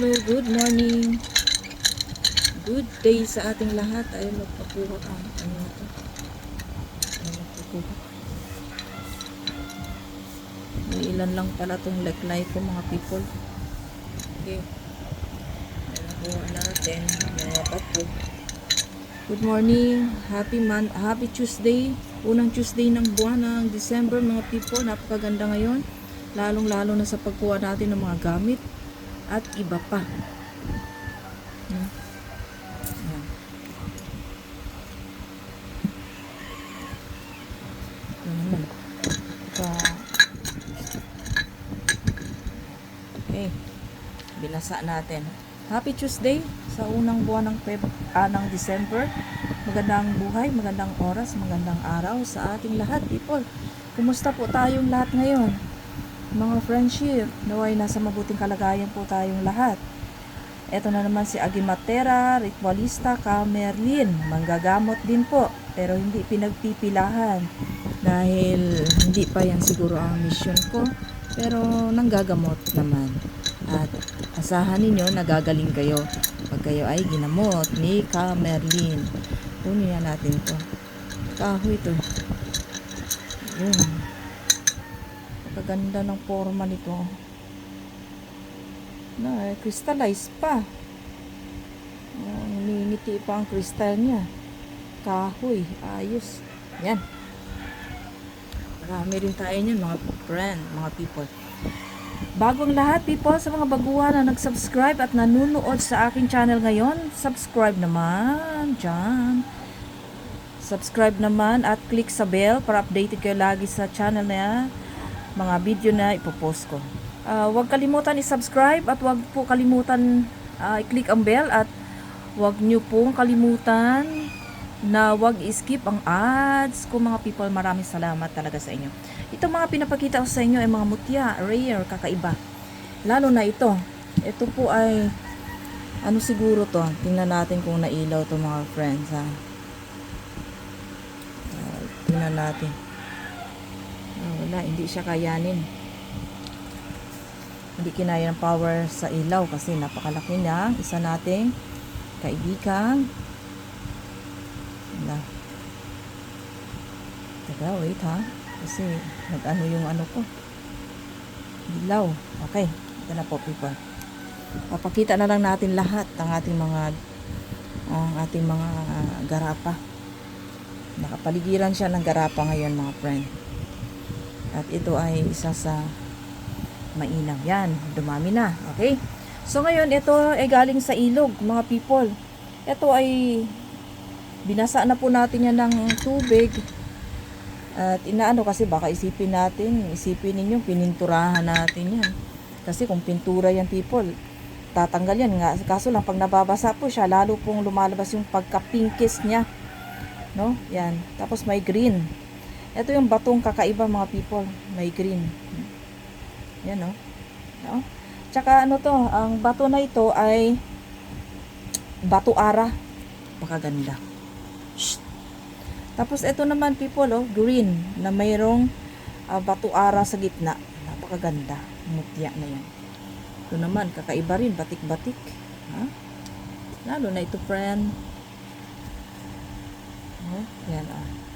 Hello, good morning. Good day sa ating lahat. Ay magpakuha ang ano ito. Ay magpakuha. May ilan lang pala itong leklay ko mga people. Okay. Ay nakuha natin. Mga papo. Good morning. Happy man Happy Tuesday. Unang Tuesday ng buwan ng December mga people. Napakaganda ngayon. Lalong-lalo na sa pagkuha natin ng mga gamit at iba pa. Hmm. Naman. Ito. Okay. Binasa natin. Happy Tuesday sa unang buwan ng Feb ah, ng December. Magandang buhay, magandang oras, magandang araw sa ating lahat, people. Kumusta po tayong lahat ngayon? Mga friendship, naway nasa mabuting kalagayan po tayong lahat. Ito na naman si Agimatera, ritualista, ka Merlin. Manggagamot din po, pero hindi pinagpipilahan. Dahil hindi pa yan siguro ang mission ko, pero nanggagamot naman. At asahan ninyo, nagagaling kayo pag kayo ay ginamot ni Ka Merlin. Kunin na natin to. Kahoy to. Yun. Kaganda ng forma nito. Na, eh, crystallize pa. Ngingiti pa ang crystal niya. Kahoy. Ayos. Yan. Marami rin tayo niyan, mga friend, mga people. Bagong lahat, people, sa mga baguhan na nag-subscribe at nanonood sa aking channel ngayon, subscribe naman, dyan. Subscribe naman at click sa bell para updated kayo lagi sa channel na mga video na ipopost ko. Ah, huwag kalimutan i-subscribe at huwag po kalimutan ah, i-click ang bell at huwag nyo pong kalimutan na huwag i-skip ang ads ko mga people. Maraming salamat talaga sa inyo. Ito mga pinapakita ko sa inyo ay mga mutya, rare, kakaiba. Lalo na ito. Ito po ay ano siguro to? Tingnan natin kung nailaw to mga friends ha. Ah, tingnan natin. Ah, wala, hindi siya kayanin. Hindi kinaya ng power sa ilaw kasi napakalaki na. Isa nating kaibigan. Wala. Teka, wait ha. Kasi nag-ano yung ano ko. Ilaw. Okay. Ito na po people. Papakita na lang natin lahat ng ating mga ang ating mga garapa. Nakapaligiran siya ng garapa ngayon mga friend. At ito ay isa sa mainam. Yan, dumami na. Okay? So ngayon, ito ay galing sa ilog, mga people. Ito ay binasa na po natin yan ng tubig. At inaano kasi baka isipin natin, isipin ninyo, pininturahan natin yan. Kasi kung pintura yan people, tatanggal yan nga. Kaso lang, pag nababasa po siya, lalo pong lumalabas yung pagka-pinkis niya. No? Yan. Tapos may green. Ito yung batong kakaiba mga people. May green. Yan no? No? Tsaka ano to, ang bato na ito ay bato ara. Baka ganda. Shh. Tapos ito naman people oh, green na mayroong ah, bato ara sa gitna. Napakaganda. Mutya na yan. Ito naman, kakaiba rin, batik-batik. Ha? Lalo na ito, friend. Oh, yan ah. Yan.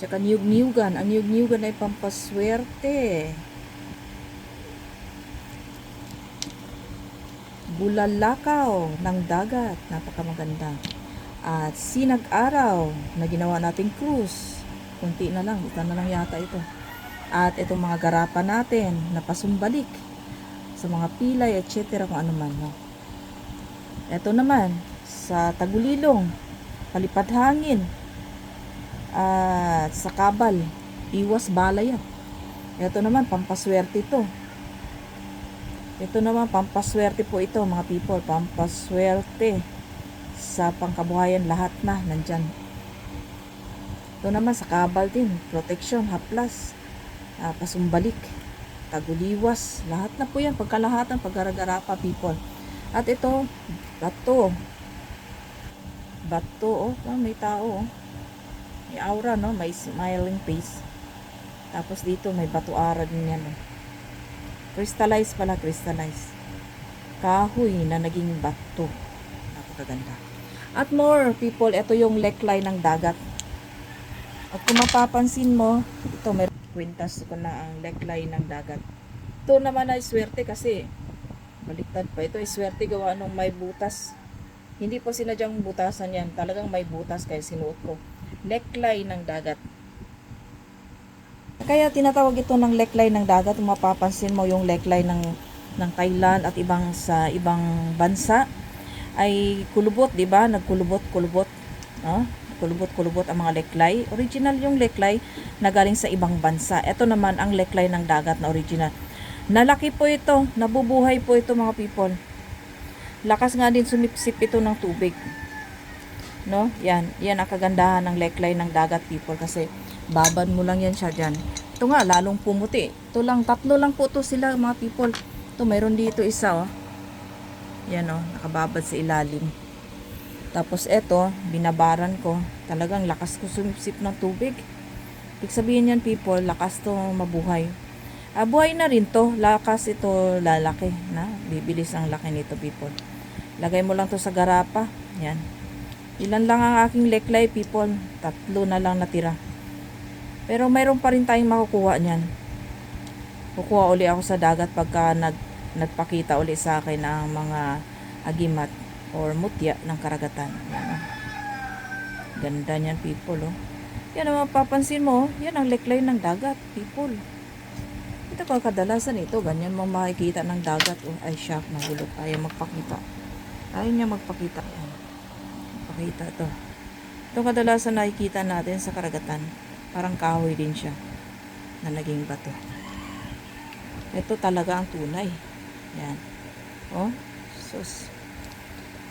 Tsaka niyug-niyugan. Ang niyug-niyugan ay pampaswerte. Bulalakaw ng dagat. Napakamaganda. At sinag-araw na ginawa nating cruise. Kunti na lang. Ito na lang yata ito. At itong mga garapa natin na pasumbalik sa mga pilay, etc. kung ano man. No? Ito naman, sa tagulilong, palipad hangin, at sa kabal, iwas bala yan. Ito naman, pampaswerte ito. Ito naman, pampaswerte po ito, mga people. Pampaswerte sa pangkabuhayan lahat na nandyan. Ito naman sa kabal din, protection, haplas, ah, pasumbalik, taguliwas, lahat na po yan, pagkalahatan, paggaragara pa people. At ito, bato. Bato, oh, may tao, oh. May aura, no? May smiling face. Tapos dito, may bato ara din yan, oh. Crystallize pala, crystallize. Kahoy na naging bato. Napakaganda. At more people, ito yung neckline ng dagat. At kung mapapansin mo, ito may kwintas ko na ang neckline ng dagat. Ito naman ay swerte kasi baliktad pa. Ito ay swerte gawa nung may butas. Hindi po sinadyang butasan yan. Talagang may butas kaya sinuot ko. Neckline ng dagat. Kaya tinatawag ito ng neckline ng dagat. Mapapansin mo yung neckline ng, ng Thailand at ibang sa ibang bansa ay kulubot, di ba? Nagkulubot, kulubot. No? Kulubot, kulubot ang mga leklay. Original yung leklay na galing sa ibang bansa. Ito naman ang leklay ng dagat na original. Nalaki po ito. Nabubuhay po ito mga people. Lakas nga din sumipsip ito ng tubig. No? Yan. Yan ang kagandahan ng leklay ng dagat people kasi babad mo lang yan siya dyan. Ito nga, lalong pumuti. Ito lang, tatlo lang po to sila mga people. Ito, mayroon dito isa oh. Yan oh, nakababad sa ilalim. Tapos eto, binabaran ko. Talagang lakas ko sumipsip ng tubig. Ibig sabihin yan people, lakas to mabuhay. Ah, buhay na rin to. Lakas ito lalaki na. Bibilis ang laki nito people. Lagay mo lang to sa garapa. Yan. Ilan lang ang aking leklay people. Tatlo na lang natira. Pero mayroon pa rin tayong makukuha niyan. Kukuha uli ako sa dagat pagka nag, nagpakita uli sa akin ang mga agimat or mutya ng karagatan. Yan, oh. Ganda niyan people oh. Yan ang mapapansin mo, oh. yan ang leklay ng dagat people. Ito pa kadalasan ito, ganyan mo makikita ng dagat. Oh, ay shock, nahulog. Ayaw magpakita. Ayaw niya magpakita. Yan. Pakita to. Ito kadalasan nakikita natin sa karagatan. Parang kahoy din siya na naging bato. Ito talaga ang tunay. Yan. Oh, sus.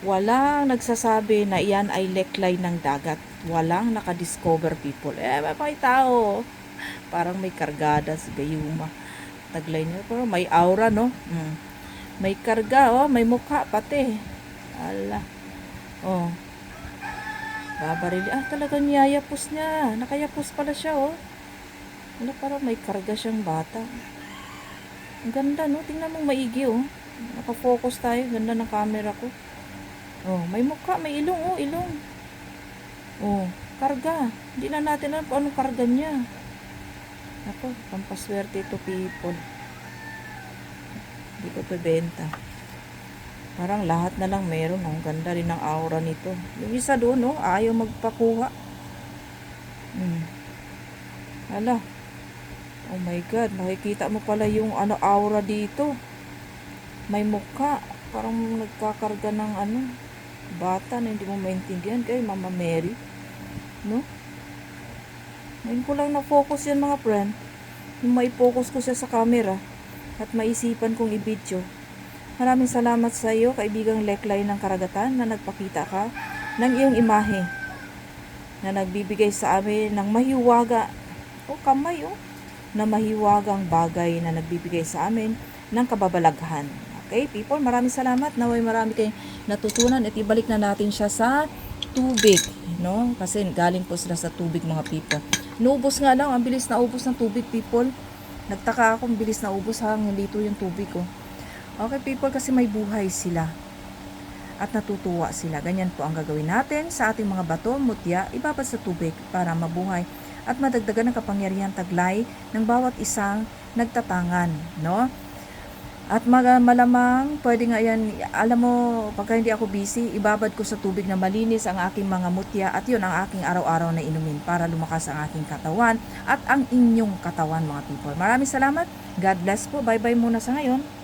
Walang nagsasabi na iyan ay leklay ng dagat. Walang nakadiscover people. Eh, may mga tao. Parang may kargada si Gayuma. Taglay niya. Pero may aura, no? Mm. May karga, oh. May mukha pati. Ala. Oh. Babarili. Ah, talagang niyayapos niya. Nakayapos pala siya, oh. Wala, parang may karga siyang bata. Ang ganda, no? Tingnan mo maigi, oh. Nakafocus tayo. Ganda ng camera ko. Oh, may mukha, may ilong, oh, ilong. Oh, karga. Hindi na natin alam kung anong karga niya. Ako, pampaswerte ito, people. Hindi ko to benta. Parang lahat na lang meron. Ang ganda rin ng aura nito. Yung isa doon, oh, ayaw magpakuha. Hmm. Ala. Oh my God, nakikita mo pala yung ano aura dito. May mukha. Parang nagkakarga ng ano, bata na hindi mo maintindihan. Kaya Mama Mary. No? Ngayon ko lang na-focus yan mga friend. Yung may focus ko siya sa camera at maisipan kong i-video. Maraming salamat sa iyo, kaibigang Leklay ng Karagatan, na nagpakita ka ng iyong imahe na nagbibigay sa amin ng mahiwaga o kamay oh, na mahiwagang bagay na nagbibigay sa amin ng kababalaghan. Okay, people, maraming salamat. Naway marami kayong natutunan at ibalik na natin siya sa tubig, no? Kasi galing po sila sa tubig mga people. Naubos nga lang, ang bilis na ubos ng tubig, people. Nagtaka ako, bilis na ubos hanggang dito yung tubig ko. Okay, people, kasi may buhay sila. At natutuwa sila. Ganyan po ang gagawin natin sa ating mga bato, mutya, ibabad sa tubig para mabuhay at madagdagan ng kapangyarihan taglay ng bawat isang nagtatangan, no? At mag- malamang, pwede nga yan, alam mo, pagka hindi ako busy, ibabad ko sa tubig na malinis ang aking mga mutya at yun ang aking araw-araw na inumin para lumakas ang aking katawan at ang inyong katawan mga people. Maraming salamat. God bless po. Bye-bye muna sa ngayon.